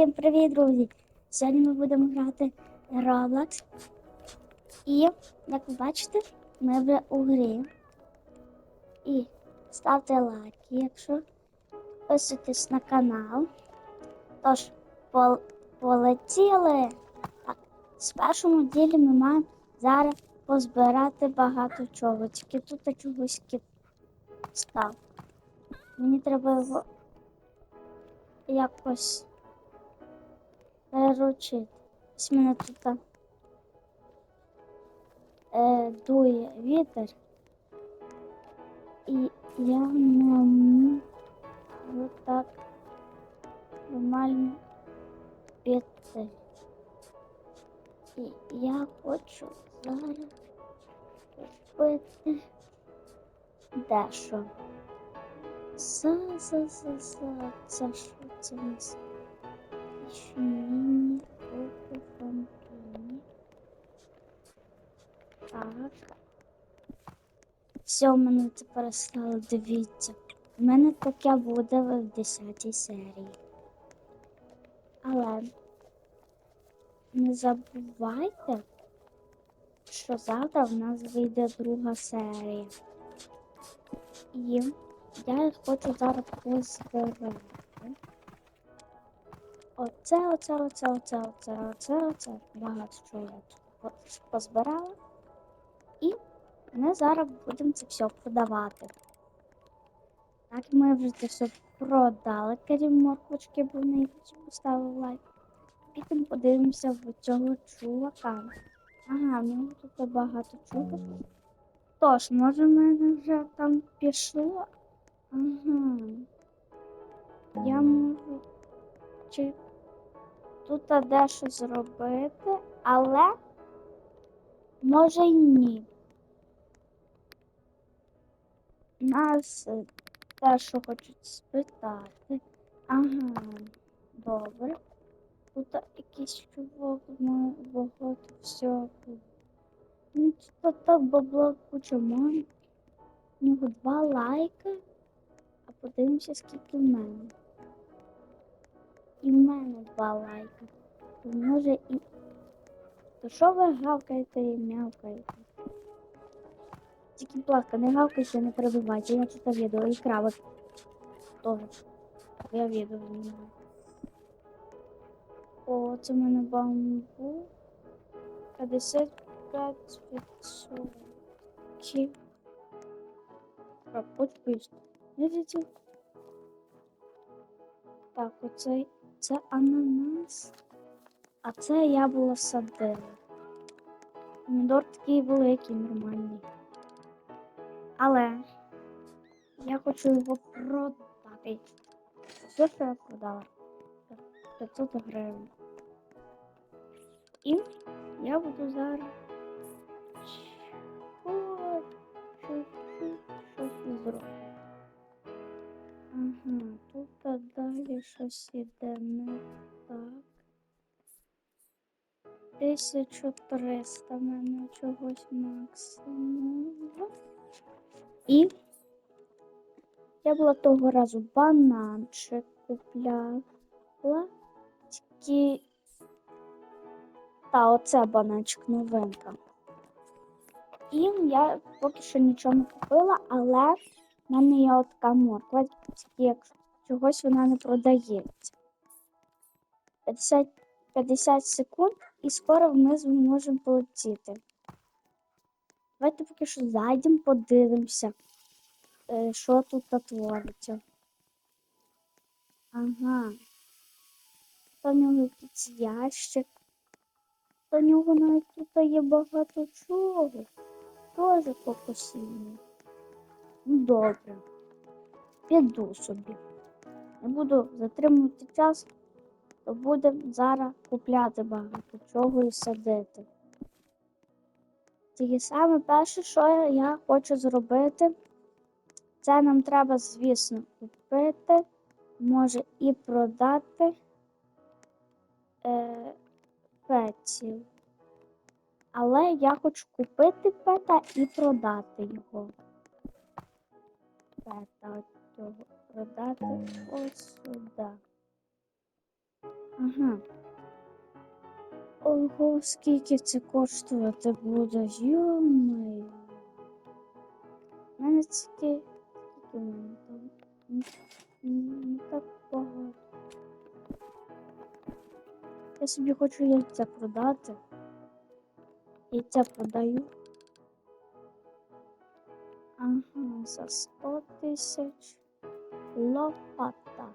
Всім привіт, друзі! Сьогодні ми будемо грати Roblox. І, як ви бачите, ми вже у грі. І ставте лайки, якщо підписуйтесь на канал. Тож, пол- полетіли. Так, в першому ділі ми маємо зараз позбирати багато чого. Тільки тут чогось кіт став. Мені треба його якось переручити. Ось мене тут е, дує вітер. І я не можу так нормально піти. І я хочу зараз купити дещо. За, за, за, за, це що це у нас? Ячмінь, кофе, фонтані. Так. Все, мене тепер стало, дивіться. У мене таке буде в 10 серії. Але не забувайте, що завтра в нас вийде друга серія. І я хочу зараз позбирати. Оце, оце, оце, оце, оце, оце, оце. Багато чого я тут позбирала. І ми зараз будемо це все продавати. Так, ми вже це все продали, крім морквочки, бо в неї поставив лайк. Підемо подивимося в цього чувака. Ага, нього тут багато чого. Тож, може, в мене вже там пішло. Ага. Я можу чи тут дещо зробити, але може й ні. Нас е, дещо хочуть спитати. Ага, добре. Тут якийсь чувак має багато всього. Ну, тут так бабла куча має. У нього два лайки. А подивимося, скільки в мене. І в мене два лайки. То може і. То що ви гавкаєте і мявкаєте? Тільки, будь ласка, не гавкайте, не перебивайте. Я тут відео і крави. Тоже. Я відео знімаю. О, це в мене бамбу. 55 відсотків. Так, хоч пишете. Видите? Так, оце це ананас. А це я була садила. Помідор такий великий, нормальний. Але я хочу його продати. Все, що я продала. 500 гривень. І я буду зараз щось іде не так. 1300 в мене чогось максимум. І я була того разу бананчик купляла. Тільки та оце бананчик новинка. І я поки що нічого не купила, але в мене є от морква, тільки як чогось вона не продається. 50, 50 секунд і скоро ми зможемо полетіти. Давайте поки що зайдемо, подивимося, е, що тут твориться. Ага. Та в нього якийсь ящик. Та в нього навіть тут є багато чого. Тоже покосіння. Ну, добре. Піду собі. Не буду затримувати час, то будемо зараз купляти багато чого і садити. Тільки саме перше, що я, хочу зробити, це нам треба, звісно, купити, може і продати е, петів. Але я хочу купити пета і продати його. Пета от цього продати ось сюди. Ага. Ого, скільки це коштувати буде? Йо-моє. У мене тільки... Скільки в мене там? Не так багато. Я собі хочу яйця продати. Яйця продаю. Ага, за 100 тисяч. Лопата.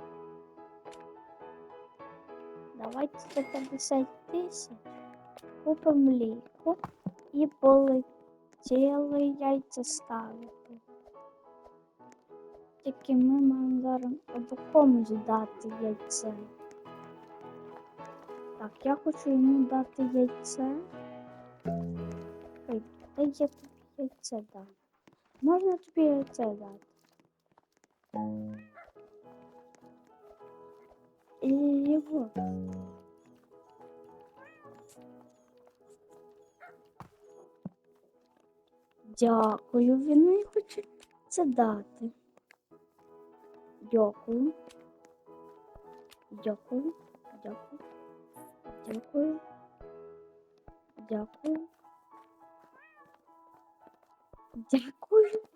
Давайте за 50 тисяч. Купимо ліку і полетіли яйця ставити. Тільки ми маємо зараз або комусь дати яйце. Так, я хочу йому дати яйце. Ой, дай я тобі яйце дам. Можна тобі яйце дати? І його. Дякую, він мені хоче це дати. Дякую. Дякую. Дякую. Дякую. Дякую. Дякую.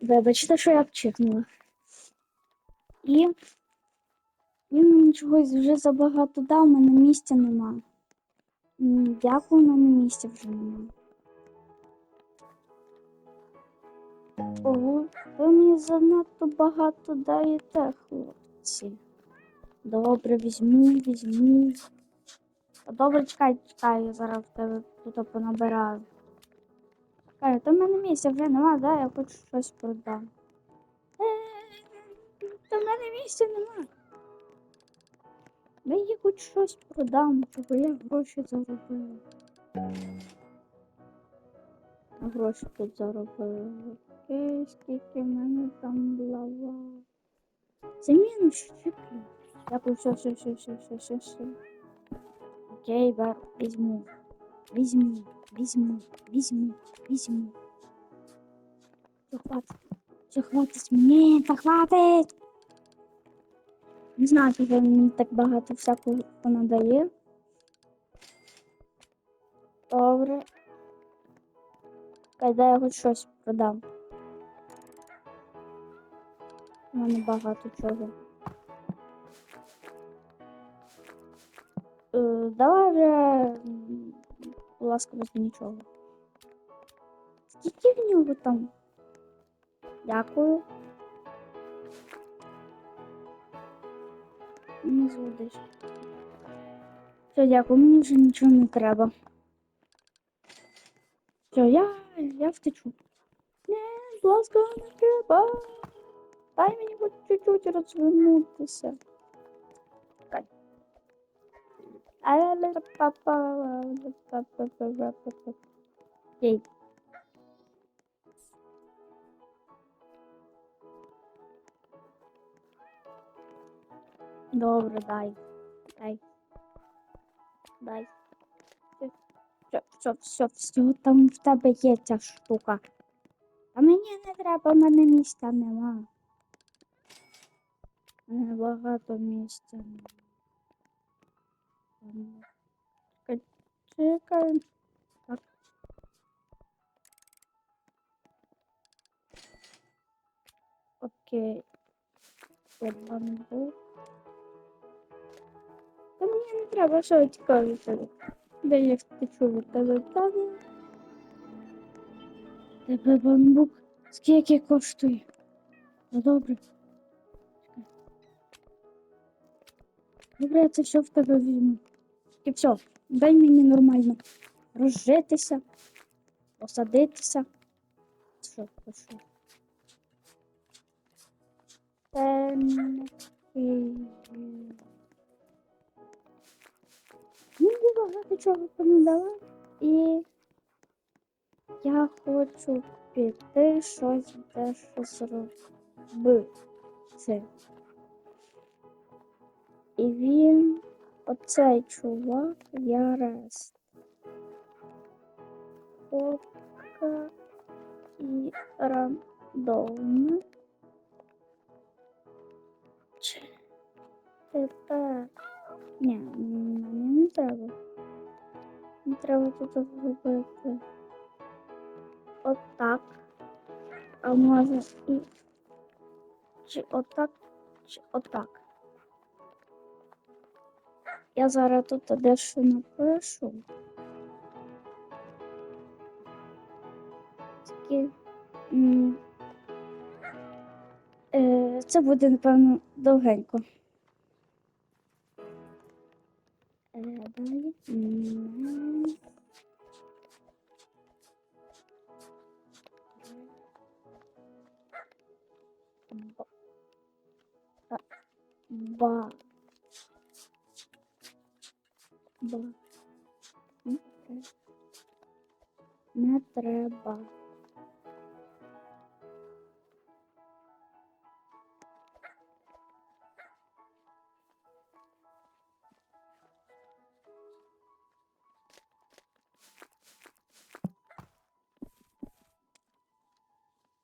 Вибачте, що я вчихнула. І він мені чогось вже забагато дав, мене місця нема. Дякую, у мене місця вже нема. Ого, ви мені занадто багато даєте, хлопці. Добре, візьму, візьму. Добре, чекай, чекай, я зараз тебе тут понабираю. Чекай, то в мене місця вже нема, да, я хочу щось продам. Е, Та в мене місця нема. Да я хоч щось продам, щоб я гроші заробила. Гроші тут заробила. Окей, скільки в мене там мінус чи плюс? Дякую, все, все, все, все, все, все, все. Окей, бар, візьму. Візьму, візьму, візьму, візьму. Все, хватить. Все, хватить. Ні, та хватить. Не знаю, чого він мені так багато всякого понадає. Добре. Коли я хоч щось продам. У мене багато чого. Е, давай вже, м, будь нічого. Скільки в нього там? Дякую. Не зводиш. Все, дякую, мені вже нічого не треба. Все, я, я втечу. Не, будь ласка, не треба. Дай мені хоч чуть-чуть розвернутися. Окей. Добре, дай. Дай. Дай. Все, все, все, все, там в тебе є ця штука. А мені не треба, в мене місця нема. У мене багато місця нема. Чекай, Чекай. Так. Окей. Бамбук. Та мені не треба, що тебе. Де я втечу від тебе далі? Тебе бамбук. Скільки коштує? Ну добре. Добре, це все в тебе візьму. І все, дай мені нормально розжитися, посадитися. Що, що? Темники. Мені багато чого понадала. І я хочу піти щось дещо зробити. І він, оцей чувак, я рест. Ока і рандомно. Чи тепер. Ні, мені не треба. Не треба тут зробити. Отак. А може і. Чи отак, чи отак. Я зараз тут дещо напишу. Тільки. Е, це буде, напевно, довгенько. Е, далі. Ба. А, Ба. Ба. Не тре- Не треба.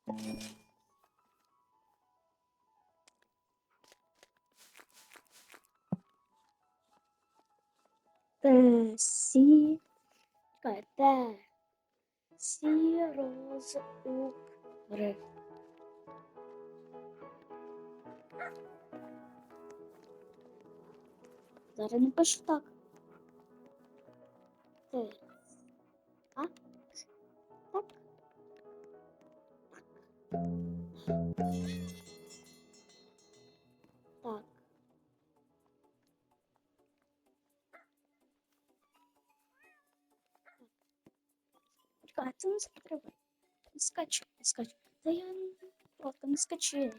Те роз у ри. Зараз не пишу так. Ти. А? Так. Так. Так. Чекай, це не треба. Не скачу, не скачу. Та я не будь не скачи.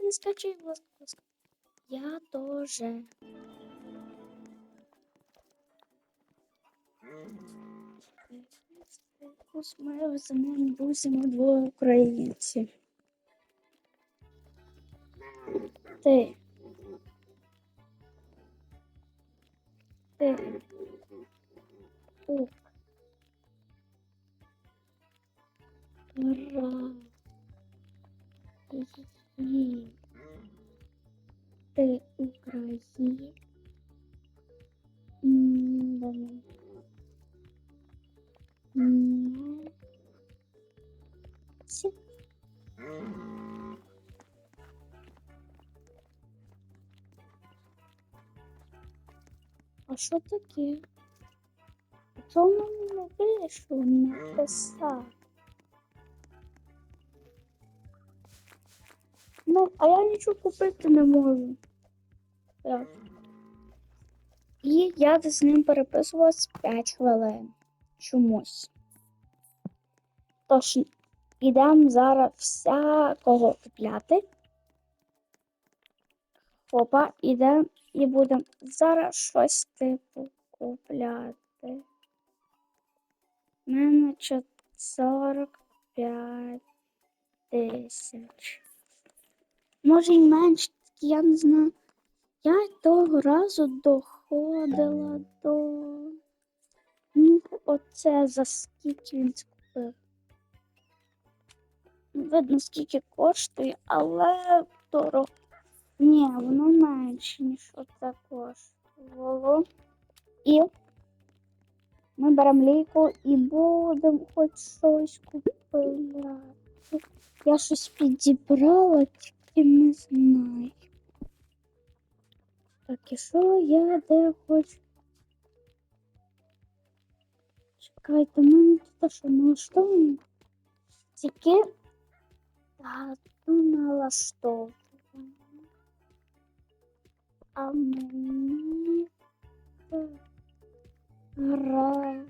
Не скачи, будь ласка. Я тоже. Ось ми з моїм друзями двоє українці. Ти. Ти. У. Ра. Ї. Ти Україна. А що таке? Мене не вийшло написати. Ну, а я нічого купити не можу. Так. І я з ним переписувалась 5 хвилин. Чомусь. Тож, ідемо зараз всякого купляти. Опа, ідемо і будемо зараз щось типу купляти. У мене чо- 45 тисяч. Може й менше, я не знаю. Я того разу доходила до. Ну, оце за скільки він скупив. Видно, скільки коштує, але дорого. Ні, воно менше, ніж оце коштувало. І ми беремо лійку і будемо хоч щось купувати. Я щось підібрала, тільки не знаю. Так, і що я де хочу? Чекайте, в мене тут що налаштовано? Тільки дату налаштовано. А мені гра.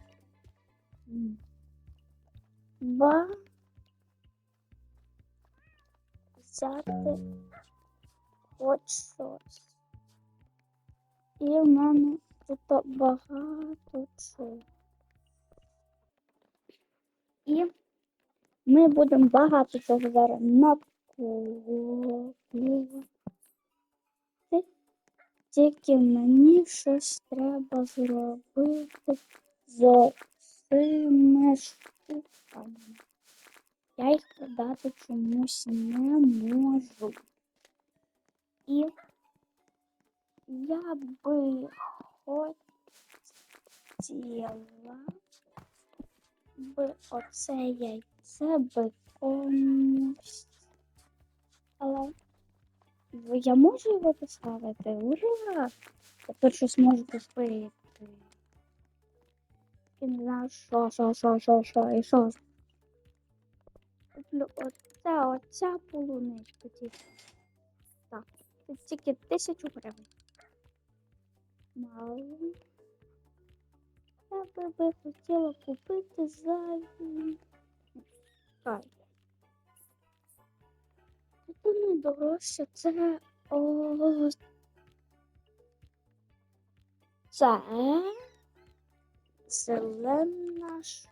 Ба. Взяти хоч щось. І в мене тут багато чого. І ми будемо багато чого зараз накоплювати. Тільки мені щось треба зробити з цими штуками. Я їх продати чомусь не можу. І я би хотіла би оце яйце би комусь. Але я можу його поставити? Ура! Тепер щось можу купити. Не знаю, що, що, що, що, що, і що. Куплю оце, оця полуничка тільки. Так, це тільки тисячу гривень. Мало. Я би би хотіла купити за... Чекай. Це не дорожче, це... О... Це... Зелена штучка.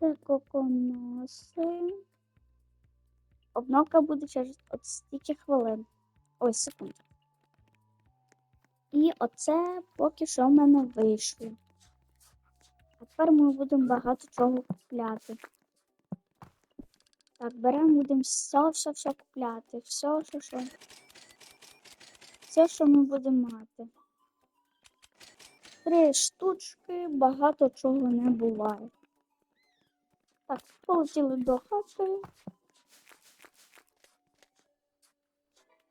Це коконоси. Обновка буде через от стільки хвилин. Ой, секунд. І оце поки що в мене вийшло. А тепер ми будемо багато чого купляти. Так, беремо, будемо все, все, все купляти. Все, все, все. Все, що ми будемо мати. Три штучки, багато чого не буває. Так, полетіли до хати.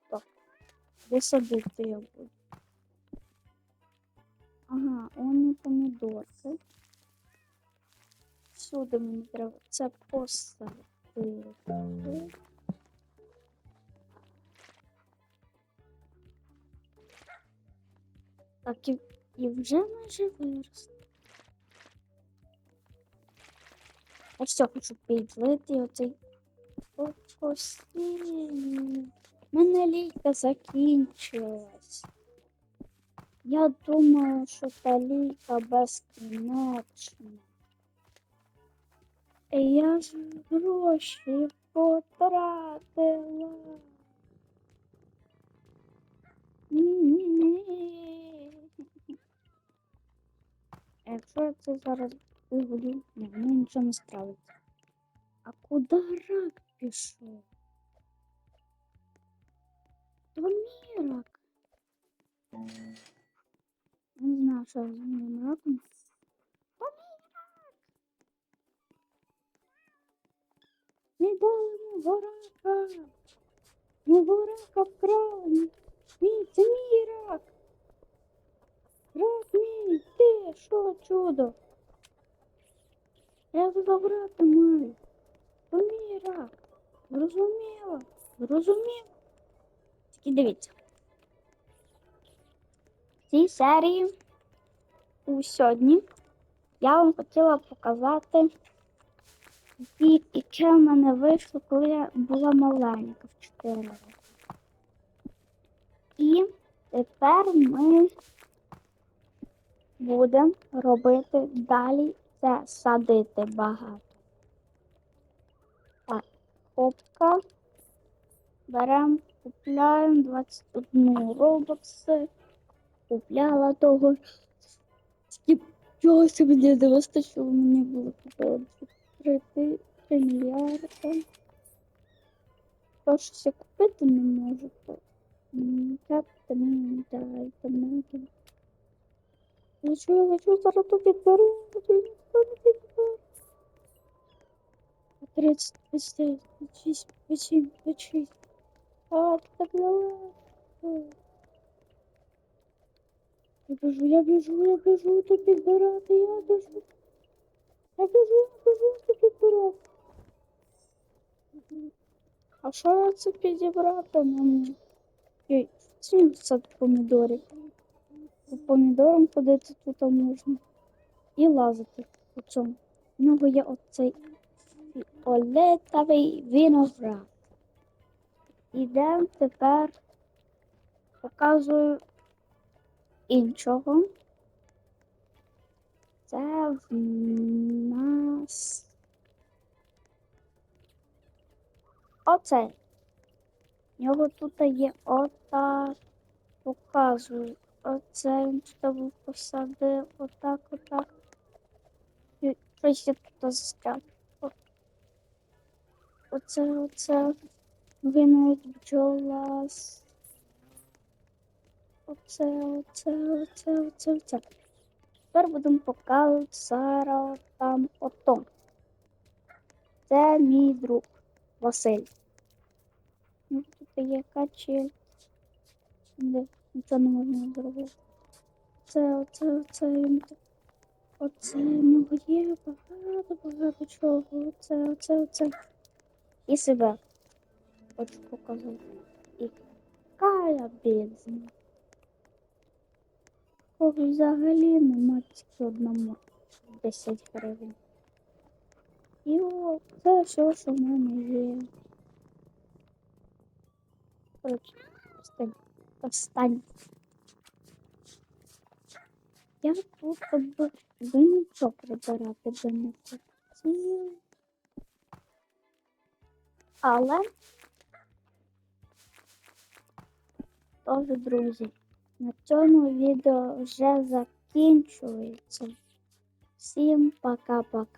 Так, де садити я буду? Ага, вони помідорки. Сюди мені треба це поставити. Так, і, і вже майже вирос. Я все хочу підлити оцей. У мене лійка закінчилась. Я думаю, що та лійка безкінечна. Я ж гроші потратила. Ні. Якщо я це зараз ні, ну нічого не справиться. А куди рак пішов? То мій рак. Не знаю, що з моїм раком. То мій рак. Не дали мого рака. Мого рака вкрали. Мій, це мій рак. Рак мій, ти, що чудо? Я його забрати маю. Рак. Зрозуміло. Зрозуміло. Тільки дивіться. В цій серії у сьогодні я вам хотіла показати яке в мене вийшло, коли я була маленька в 4 роки. І тепер ми будемо робити далі це садити багато. Так, хопка. Беремо, купляємо 21 робокси. Купляла того. Скільки мені не вистачило, мені було купити 3, 3 мільярди. То щось я купити не можу, так мені дайте мені. Лечу, я лечу, зараз тут підбере. 30, 29, 26, 27, 26. А, так далеко. Я біжу, я біжу, я біжу, тут підбирати, я біжу. Я біжу, я біжу, тут підбирати. А що це підібрати мені? Ой, цим сад помідорів. По помідорам ходити тут можна. І лазити по цьому. У нього є оцей фіолетовий виноград. Ідемо тепер показую іншого. Це в нас оцей. У нього тут є отак. Показую. Оце він тут посадив. Отак, отак. Щось я тут застряв. Оце, оце. Винають бджола. Оце, оце, оце, оце, оце. Тепер будемо показувати зараз там ото. Це мій друг Василь. Ну, Тут є качель. Нічого не можна зробити. Це, оце, оце він. Оце в нього є багато, багато чого. Оце, оце, оце. І себе. Хочу показати. І кая бідна. Кого взагалі нема тільки одному 10 гривень. І о, це все, що в мене є. Коротше, Остань. Я тут би ви нічого прибирати би не хотів. Але тож, друзі, на цьому відео вже закінчується. Всім пока-пока.